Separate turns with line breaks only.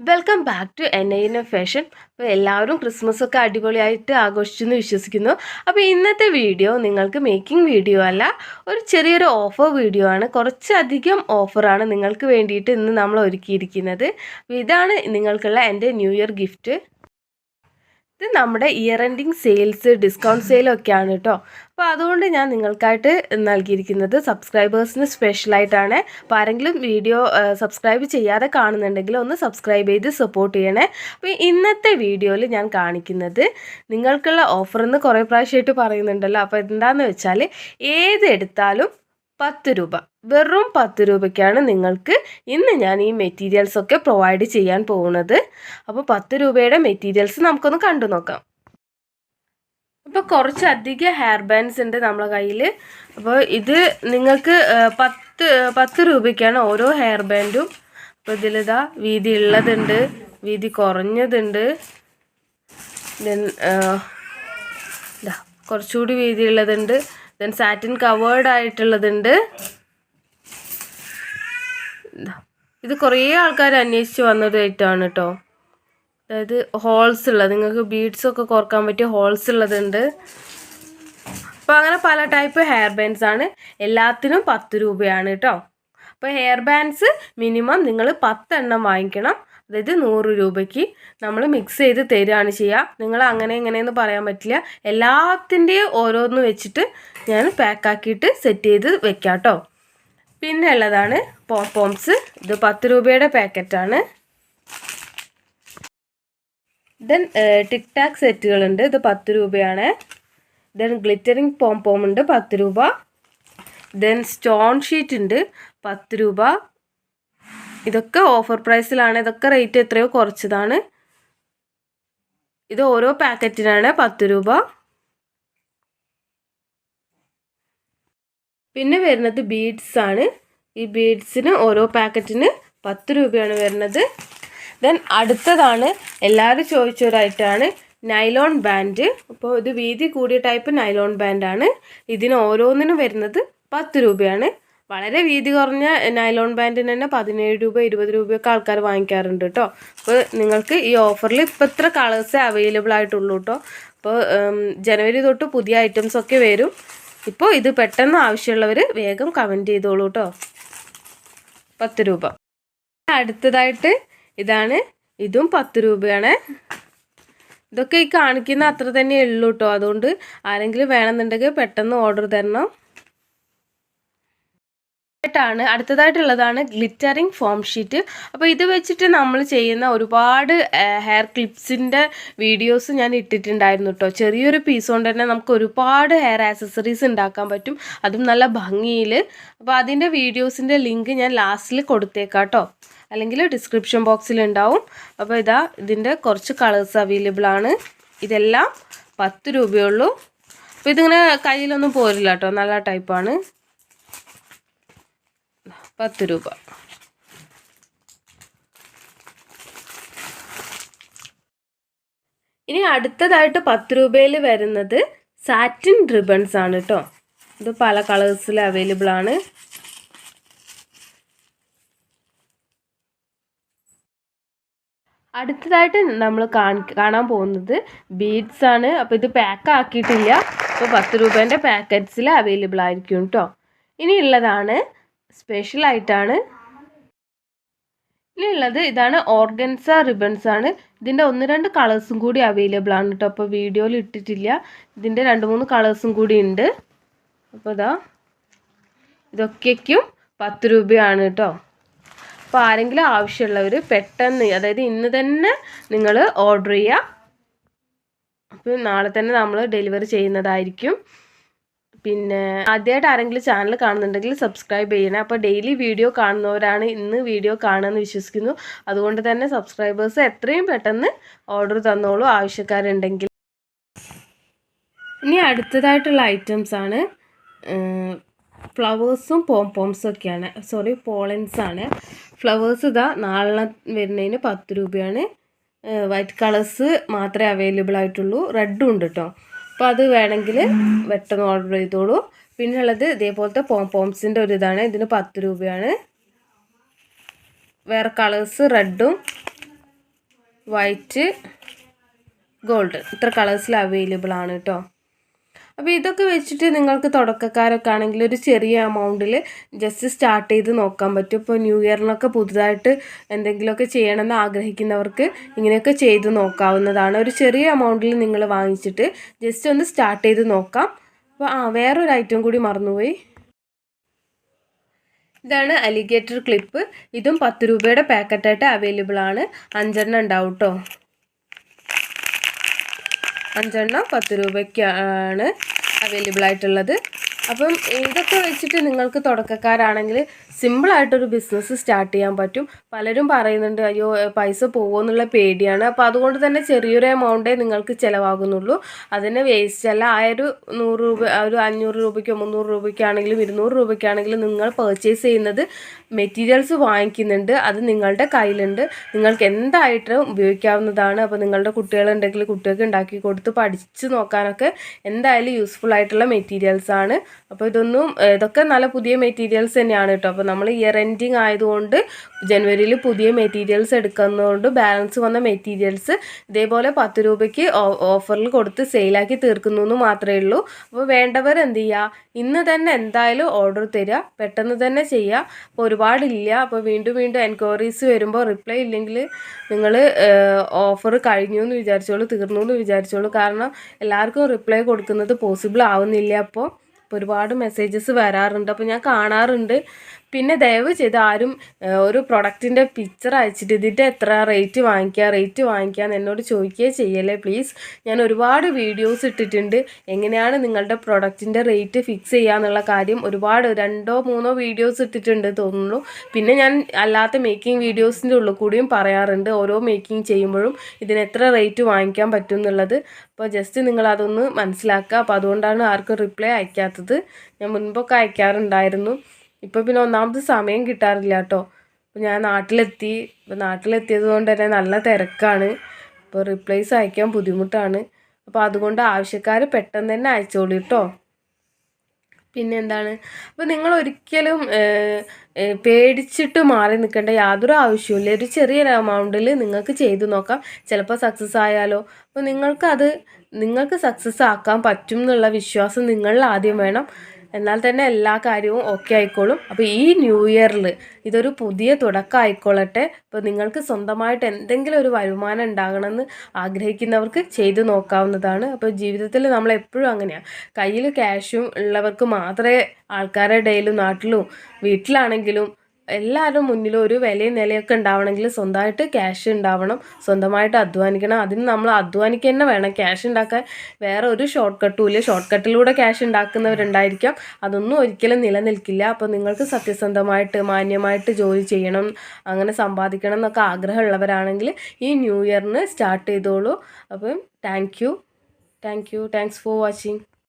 Welcome back to N I N fashion അപ്പോൾ എല്ലാവരും Christmas ഒക്കെ അടിപൊളിയായിട്ട് ആഘോഷിച്ചെന്ന് വിശ്വസിക്കുന്നു. അപ്പോൾ ഇന്നത്തെ വീഡിയോ നിങ്ങൾക്ക് മേക്കിംഗ് വീഡിയോ അല്ല ഒരു ചെറിയൊരു ഓഫർ വീഡിയോ ആണ്. കുറച്ചധികം ഓഫറാണ് നിങ്ങൾക്ക് വേണ്ടിയിട്ട് ഇന്ന് നമ്മൾ ഒരുക്കിയിരിക്കുന്നത്. ഇതാണ് നിങ്ങൾക്കുള്ള എന്റെ ന്യൂ ഇയർ ഗിഫ്റ്റ് ഇത് നമ്മുടെ ഇയർ എൻഡിങ് സെയിൽസ് ഡിസ്കൗണ്ട് സെയിലൊക്കെയാണ് കേട്ടോ അപ്പോൾ അതുകൊണ്ട് ഞാൻ നിങ്ങൾക്കായിട്ട് നൽകിയിരിക്കുന്നത് സബ്സ്ക്രൈബേഴ്സിന് സ്പെഷ്യലായിട്ടാണ് അപ്പോൾ ആരെങ്കിലും വീഡിയോ സബ്സ്ക്രൈബ് ചെയ്യാതെ കാണുന്നുണ്ടെങ്കിൽ ഒന്ന് സബ്സ്ക്രൈബ് ചെയ്ത് സപ്പോർട്ട് ചെയ്യണേ. അപ്പോൾ ഇന്നത്തെ വീഡിയോയിൽ ഞാൻ കാണിക്കുന്നത് നിങ്ങൾക്കുള്ള ഓഫർ എന്ന് കുറേ പ്രാവശ്യമായിട്ട് പറയുന്നുണ്ടല്ലോ. അപ്പോൾ എന്താണെന്ന് വെച്ചാൽ ഏത് എടുത്താലും പത്ത് രൂപ. വെറും പത്ത് രൂപയ്ക്കാണ് നിങ്ങൾക്ക് ഇന്ന് ഞാൻ ഈ മെറ്റീരിയൽസ് ഒക്കെ പ്രൊവൈഡ് ചെയ്യാൻ പോകുന്നത് അപ്പോൾ പത്ത് രൂപയുടെ മെറ്റീരിയൽസ് നമുക്കൊന്ന് കണ്ടു നോക്കാം. അപ്പോൾ കുറച്ചധികം ഹെയർ ബാൻഡ്സ് ഉണ്ട് നമ്മളെ കയ്യിൽ അപ്പോൾ ഇത് നിങ്ങൾക്ക് പത്ത് പത്ത് രൂപയ്ക്കാണ് ഓരോ ഹെയർ ബാൻഡും അപ്പോൾ ഇതിലിതാ വീതി ഉള്ളതുണ്ട് വീതി കുറഞ്ഞതുണ്ട്. ദെൻ കുറച്ചുകൂടി വീതി ഉള്ളതുണ്ട്. ദെൻ സാറ്റിൻ കവേർഡ് ആയിട്ടുള്ളതുണ്ട്. ഇത്. കുറേ ആൾക്കാർ അന്വേഷിച്ച് വന്നതായിട്ടാണ് കേട്ടോ അതായത് ഹോൾസ് ഉള്ളത്. നിങ്ങൾക്ക് ബീഡ്സ് ഒക്കെ കുറയ്ക്കാൻ പറ്റിയ ഹോൾസ് ഉള്ളതുണ്ട്. അപ്പോൾ അങ്ങനെ പല ടൈപ്പ് ഹെയർ ബാൻഡ്സ് ആണ്. എല്ലാത്തിനും പത്ത് രൂപയാണ് കേട്ടോ അപ്പോൾ ഹെയർ ബാൻഡ്സ് മിനിമം നിങ്ങൾ പത്തെണ്ണം വാങ്ങിക്കണം. അതായത് നൂറ് രൂപയ്ക്ക് നമ്മൾ മിക്സ് ചെയ്ത് തരികയാണ് ചെയ്യുക നിങ്ങൾ അങ്ങനെ എങ്ങനെയെന്ന് പറയാൻ പറ്റില്ല. എല്ലാത്തിന്റെയും ഓരോന്ന് വെച്ചിട്ട് ഞാൻ പാക്കാക്കിയിട്ട് സെറ്റ് ചെയ്ത് വെക്കാം കേട്ടോ പിന്നെ ഉള്ളതാണ് പോംപോംസ് ഇത് പത്ത് രൂപയുടെ പാക്കറ്റാണ് ദെൻ ടിക് ടാക് സെറ്റുകളുണ്ട് ഇത് പത്ത് രൂപയാണ്. ദെൻ ഗ്ലിറ്ററിങ് പോംപോം ഉണ്ട് പത്ത് രൂപ. ദെൻ സ്റ്റോൺ ഷീറ്റ് ഉണ്ട് പത്ത് രൂപ. ഇതൊക്കെ ഓഫർ പ്രൈസിലാണ് ഇതൊക്കെ റേറ്റ് എത്രയോ കുറച്ചതാണ്. ഇത് ഓരോ പാക്കറ്റിനാണ് പത്ത് രൂപ. പിന്നെ വരുന്നത് ബീഡ്സ് ആണ്. ഈ ബീഡ്സിന് ഓരോ പാക്കറ്റിന് പത്ത് രൂപയാണ് വരുന്നത്. ദെൻ അടുത്തതാണ് എല്ലാവരും ചോദിച്ചൊരായിട്ടാണ് നൈലോൺ ബാൻഡ് അപ്പോൾ ഇത് വീതി കൂടിയ ടൈപ്പ് നൈലോൺ ബാൻഡാണ് ഇതിന് ഓരോന്നിനും വരുന്നത് പത്ത് രൂപയാണ്. വളരെ വീതി കുറഞ്ഞ നൈലോൺ ബാൻഡിന് തന്നെ പതിനേഴ് രൂപ ഇരുപത് രൂപയൊക്കെ ആൾക്കാർ വാങ്ങിക്കാറുണ്ട് കേട്ടോ അപ്പോൾ നിങ്ങൾക്ക് ഈ ഓഫറിൽ ഇപ്പോൾ ഇത്ര കളേഴ്സേ അവൈലബിൾ ആയിട്ടുള്ളൂ കേട്ടോ അപ്പോൾ ജനുവരി തൊട്ട് പുതിയ ഐറ്റംസ് ഒക്കെ വരും. ഇപ്പോൾ ഇത് പെട്ടെന്ന് ആവശ്യമുള്ളവർ വേഗം കമന്റ് ചെയ്തോളൂ കേട്ടോ പത്ത് രൂപ. അടുത്തതായിട്ട് ഇതാണ്. ഇതും പത്ത് രൂപയാണ്. ഇതൊക്കെ ഈ കാണിക്കുന്ന അത്ര തന്നെ ഉള്ളൂ കേട്ടോ അതുകൊണ്ട് ആരെങ്കിലും വേണമെന്നുണ്ടെങ്കിൽ പെട്ടെന്ന് ഓർഡർ തരണം. ാണ് അടുത്തതായിട്ടുള്ളതാണ് ഗ്ലിറ്ററിങ് ഫോം ഷീറ്റ് അപ്പോൾ ഇത് വെച്ചിട്ട് നമ്മൾ ചെയ്യുന്ന ഒരുപാട് ഹെയർ ക്ലിപ്സിന്റെ വീഡിയോസ് ഞാൻ ഇട്ടിട്ടുണ്ടായിരുന്നു കേട്ടോ ചെറിയൊരു പീസ് കൊണ്ട് തന്നെ നമുക്ക് ഒരുപാട് ഹെയർ ആക്സസറീസ് ഉണ്ടാക്കാൻ പറ്റും. അതും നല്ല ഭംഗിയിൽ അപ്പോൾ അതിന്റെ വീഡിയോസിന്റെ ലിങ്ക് ഞാൻ ലാസ്റ്റിൽ കൊടുത്തേക്കാം കേട്ടോ അല്ലെങ്കിൽ ഡിസ്ക്രിപ്ഷൻ ബോക്സിൽ ഉണ്ടാവും. അപ്പോൾ ഇതാ ഇതിന്റെ കുറച്ച് കളേഴ്സ് അവൈലബിൾ ആണ്. ഇതെല്ലാം പത്ത് രൂപയുള്ളൂ. അപ്പോൾ ഇതിങ്ങനെ കയ്യിലൊന്നും പോരില്ല കേട്ടോ നല്ല ടൈപ്പാണ് പത്ത് രൂപ. ഇനി അടുത്തതായിട്ട് പത്ത് രൂപയിൽ വരുന്നത് സാറ്റിൻ റിബൺസ് ആണ് കേട്ടോ. ഇത് പല കളേഴ്സിൽ അവൈലബിൾ ആണ്. അടുത്തതായിട്ട് നമ്മൾ കാണാൻ പോകുന്നത് ബീഡ്സ് ആണ്. അപ്പോൾ ഇത് പാക്ക് ആക്കിയിട്ടില്ല. അപ്പോൾ പത്ത് രൂപേന്റെ പാക്കറ്റ്സിൽ അവൈലബിൾ ആയിരിക്കും കേട്ടോ. ഇനി ആയിട്ടാണ് ഇനിയുള്ളത് ഇതാണ് ഓർഗൻസ റിബൺസ് ആണ് ഇതിന്റെ ഒന്ന് രണ്ട് കളേഴ്സും കൂടി അവൈലബിൾ ആണ് കേട്ടോ അപ്പോൾ വീഡിയോയിൽ ഇട്ടിട്ടില്ല. ഇതിന്റെ രണ്ട് മൂന്ന് കളേഴ്സും കൂടി ഉണ്ട്. അപ്പോൾ ഇതാ ഇതൊക്കെയ്ക്കും പത്ത് രൂപയാണ് കേട്ടോ അപ്പോൾ ആരെങ്കിലും ആവശ്യമുള്ളവർ പെട്ടെന്ന് അതായത് ഇന്ന് തന്നെ നിങ്ങൾ ഓർഡർ ചെയ്യുക അപ്പോൾ നാളെ തന്നെ നമ്മൾ ഡെലിവറി ചെയ്യുന്നതായിരിക്കും. പിന്നെ ആദ്യമായിട്ട് ആരെങ്കിലും ചാനൽ കാണുന്നുണ്ടെങ്കിൽ സബ്സ്ക്രൈബ് ചെയ്യണേ. അപ്പോൾ ഡെയിലി വീഡിയോ കാണുന്നവരാണ് ഇന്ന് വീഡിയോ കാണുമെന്ന് വിശ്വസിക്കുന്നു. അതുകൊണ്ട് തന്നെ സബ്സ്ക്രൈബേഴ്സ് എത്രയും പെട്ടെന്ന് ഓർഡർ തന്നോളൂ ആവശ്യക്കാരുണ്ടെങ്കിൽ. ഇനി അടുത്തതായിട്ടുള്ള ഐറ്റംസ് ആണ് ഫ്ലവേഴ്സും പോംപോംസും ഒക്കെയാണ്. സോറി പോളൻസ് ആണ്. ഫ്ലവേഴ്സ് ഇതാ നാളെ വരുന്നതിന് പത്ത് രൂപയാണ്. വൈറ്റ് കളേഴ്സ് മാത്രമേ അവൈലബിൾ ആയിട്ടുള്ളൂ. റെഡും ഉണ്ട് കേട്ടോ അപ്പോൾ അത് വേണമെങ്കിൽ പെട്ടെന്ന് ഓർഡർ ചെയ്തോളൂ. പിന്നെ ഉള്ളത് ഇതേപോലത്തെ പോംപോംസിന്റെ ഒരു ഇതാണ്. ഇതിന് പത്ത് രൂപയാണ്. വേറെ കളേഴ്സ് റെഡും വൈറ്റ് ഗോൾഡ് ഇത്ര കളേഴ്സിൽ അവൈലബിൾ ആണ് കേട്ടോ അപ്പോൾ ഇതൊക്കെ വെച്ചിട്ട് നിങ്ങൾക്ക് തുടക്കക്കാരൊക്കെ ആണെങ്കിൽ ഒരു ചെറിയ എമൗണ്ടിൽ ജസ്റ്റ് സ്റ്റാർട്ട് ചെയ്ത് നോക്കാൻ പറ്റും. ഇപ്പോൾ ന്യൂ ഇയറിനൊക്കെ പുതുതായിട്ട് എന്തെങ്കിലുമൊക്കെ ചെയ്യണമെന്ന് ആഗ്രഹിക്കുന്നവർക്ക് ഇങ്ങനെയൊക്കെ ചെയ്ത് നോക്കാവുന്നതാണ്. ഒരു ചെറിയ എമൗണ്ടിൽ നിങ്ങൾ വാങ്ങിച്ചിട്ട് ജസ്റ്റ് ഒന്ന് സ്റ്റാർട്ട് ചെയ്ത് നോക്കാം. അപ്പോൾ ആ വേറൊരു ഐറ്റം കൂടി മറന്നുപോയി. ഇതാണ് അലിഗേറ്റർ ക്ലിപ്പ് ഇതും പത്ത് രൂപയുടെ പാക്കറ്റായിട്ട് അവൈലബിൾ ആണ്. അഞ്ചെണ്ണം ഉണ്ടാവും കേട്ടോ അഞ്ചെണ്ണം പത്ത് രൂപയ്ക്കാണ് അവൈലബിൾ ആയിട്ടുള്ളത്. അപ്പം ഇതൊക്കെ വെച്ചിട്ട് നിങ്ങൾക്ക് തുടക്കക്കാരാണെങ്കിൽ സിമ്പിളായിട്ടൊരു ബിസിനസ് സ്റ്റാർട്ട് ചെയ്യാൻ പറ്റും. പലരും പറയുന്നുണ്ട് അയ്യോ പൈസ പോകുമെന്നുള്ള പേടിയാണ്. അപ്പോൾ അതുകൊണ്ട് തന്നെ ചെറിയൊരു എമൗണ്ടേ നിങ്ങൾക്ക് ചിലവാകുന്നുള്ളൂ. അതിനെ വേസ്റ്റ് അല്ല ആ ഒരു നൂറ് രൂപ ഒരു അഞ്ഞൂറ് രൂപയ്ക്കോ മുന്നൂറ് രൂപയ്ക്കാണെങ്കിലും ഇരുന്നൂറ് രൂപയ്ക്കാണെങ്കിലും നിങ്ങൾ പർച്ചേസ് ചെയ്യുന്നത് മെറ്റീരിയൽസ് വാങ്ങിക്കുന്നുണ്ട്. അത് നിങ്ങളുടെ കയ്യിലുണ്ട്. നിങ്ങൾക്ക് എന്തായിട്ടും ഉപയോഗിക്കാവുന്നതാണ്. അപ്പോൾ നിങ്ങളുടെ കുട്ടികളുണ്ടെങ്കിൽ കുട്ടികൾക്ക് ഉണ്ടാക്കി കൊടുത്ത് പഠിച്ച് നോക്കാനൊക്കെ എന്തായാലും യൂസ്ഫുൾ ആയിട്ടുള്ള മെറ്റീരിയൽസ് ആണ്. അപ്പോൾ ഇതൊന്നും ഇതൊക്കെ നല്ല പുതിയ മെറ്റീരിയൽസ് തന്നെയാണ് കേട്ടോ അപ്പോൾ നമ്മൾ ഇയർ എൻഡിങ് ആയതുകൊണ്ട് ജനുവരിയിൽ പുതിയ മെറ്റീരിയൽസ് എടുക്കുന്നതുകൊണ്ട് ബാലൻസ് വന്ന മെറ്റീരിയൽസ് ഇതേപോലെ പത്ത് രൂപയ്ക്ക് ഓഫറിൽ കൊടുത്ത് സെയിലാക്കി തീർക്കുന്നു എന്ന് മാത്രമേ ഉള്ളൂ. അപ്പോൾ വേണ്ടവർ എന്ത് ചെയ്യുക ഇന്ന് തന്നെ എന്തായാലും ഓർഡർ തരിക പെട്ടെന്ന് തന്നെ ചെയ്യുക അപ്പോൾ ഒരുപാടില്ല. അപ്പോൾ വീണ്ടും വീണ്ടും എൻക്വയറീസ് വരുമ്പോൾ റിപ്ലൈ ഇല്ലെങ്കിൽ നിങ്ങൾ ഓഫർ കഴിഞ്ഞു എന്ന് വിചാരിച്ചോളൂ തീർന്നു എന്ന് വിചാരിച്ചോളൂ. കാരണം എല്ലാവർക്കും റിപ്ലൈ കൊടുക്കുന്നത് പോസിബിൾ ആവുന്നില്ല. അപ്പോൾ അപ്പോൾ ഒരുപാട് മെസ്സേജസ് വരാറുണ്ട്. അപ്പോൾ ഞാൻ കാണാറുണ്ട്. പിന്നെ ദയവ് ചെയ്ത് ആരും ഒരു പ്രൊഡക്റ്റിന്റെ പിക്ചർ അയച്ചിട്ട് ഇതിന്റെ എത്ര റേറ്റ് വാങ്ങിക്കുക റേറ്റ് വാങ്ങിക്കുക എന്ന് എന്നോട് ചോദിക്കുകയേ ചെയ്യല്ലേ പ്ലീസ് ഞാൻ ഒരുപാട് വീഡിയോസ് ഇട്ടിട്ടുണ്ട്. എങ്ങനെയാണ് നിങ്ങളുടെ പ്രൊഡക്റ്റിന്റെ റേറ്റ് ഫിക്സ് ചെയ്യുക എന്നുള്ള കാര്യം ഒരുപാട് രണ്ടോ മൂന്നോ വീഡിയോസ് ഇട്ടിട്ടുണ്ട് തോന്നുന്നു. പിന്നെ ഞാൻ അല്ലാത്ത മേക്കിംഗ് വീഡിയോസിന്റെ ഉള്ളിൽ കൂടിയും പറയാറുണ്ട്. ഓരോ മേക്കിംഗ് ചെയ്യുമ്പോഴും ഇതിന് എത്ര റേറ്റ് വാങ്ങിക്കാൻ പറ്റും എന്നുള്ളത്. അപ്പോൾ ജസ്റ്റ് നിങ്ങൾ അതൊന്ന് മനസ്സിലാക്കുക. അപ്പോൾ അതുകൊണ്ടാണ് ആർക്കും റിപ്ലൈ അയക്കാത്തത്. ഞാൻ മുൻപൊക്കെ അയക്കാറുണ്ടായിരുന്നു. ഇപ്പോൾ പിന്നെ ഒന്നാമത് സമയം കിട്ടാറില്ല കേട്ടോ അപ്പോൾ ഞാൻ നാട്ടിലെത്തി. ഇപ്പോൾ നാട്ടിലെത്തിയത് കൊണ്ട് തന്നെ നല്ല തിരക്കാണ്. ഇപ്പോൾ റീപ്ലേസ് അയക്കാൻ ബുദ്ധിമുട്ടാണ്. അപ്പോൾ അതുകൊണ്ട് ആവശ്യക്കാർ പെട്ടെന്ന് തന്നെ അയച്ചോളൂ കേട്ടോ പിന്നെ എന്താണ്? അപ്പോൾ നിങ്ങൾ ഒരിക്കലും പേടിച്ചിട്ട് മാറി നിൽക്കേണ്ട യാതൊരു ആവശ്യമില്ല ഒരു ചെറിയൊരു എമൗണ്ടിൽ നിങ്ങൾക്ക് ചെയ്തു നോക്കാം. ചിലപ്പോൾ സക്സസ് ആയാലോ. അപ്പോൾ നിങ്ങൾക്കത് നിങ്ങൾക്ക് സക്സസ് ആക്കാൻ പറ്റും എന്നുള്ള വിശ്വാസം നിങ്ങളിൽ ആദ്യം വേണം. എന്നാൽ തന്നെ എല്ലാ കാര്യവും ഓക്കെ ആയിക്കോളും. അപ്പോൾ ഈ ന്യൂ ഇയറിൽ ഇതൊരു പുതിയ തുടക്കം ആയിക്കോളട്ടെ അപ്പോൾ നിങ്ങൾക്ക് സ്വന്തമായിട്ട് എന്തെങ്കിലും ഒരു വരുമാനം ഉണ്ടാകണമെന്ന് ആഗ്രഹിക്കുന്നവർക്ക് ചെയ്തു നോക്കാവുന്നതാണ്. അപ്പോൾ ജീവിതത്തിൽ നമ്മൾ എപ്പോഴും അങ്ങനെയാണ് കയ്യിൽ ക്യാഷും ഉള്ളവർക്ക് മാത്രമേ ആൾക്കാരുടെ ഇടയിലും നാട്ടിലും വീട്ടിലാണെങ്കിലും എല്ലാവരും മുന്നിൽ ഒരു വിലയും നിലയൊക്കെ ഉണ്ടാവണമെങ്കിൽ സ്വന്തമായിട്ട് ക്യാഷ് ഉണ്ടാവണം. സ്വന്തമായിട്ട് അധ്വാനിക്കണം. അതിന് നമ്മൾ അധ്വാനിക്കുക തന്നെ വേണം. ക്യാഷ് ഉണ്ടാക്കാൻ വേറെ ഒരു ഷോർട്ട് കട്ടും ഇല്ല. ഷോർട്ട് കട്ടിലൂടെ ക്യാഷ് ഉണ്ടാക്കുന്നവരുണ്ടായിരിക്കാം. അതൊന്നും ഒരിക്കലും നിലനിൽക്കില്ല. അപ്പോൾ നിങ്ങൾക്ക് സത്യസന്ധമായിട്ട് മാന്യമായിട്ട് ജോലി ചെയ്യണം അങ്ങനെ സമ്പാദിക്കണം എന്നൊക്കെ ആഗ്രഹമുള്ളവരാണെങ്കിൽ ഈ ന്യൂ ഇയറിന് സ്റ്റാർട്ട് ചെയ്തോളൂ. അപ്പം thank you thank you thanks for watching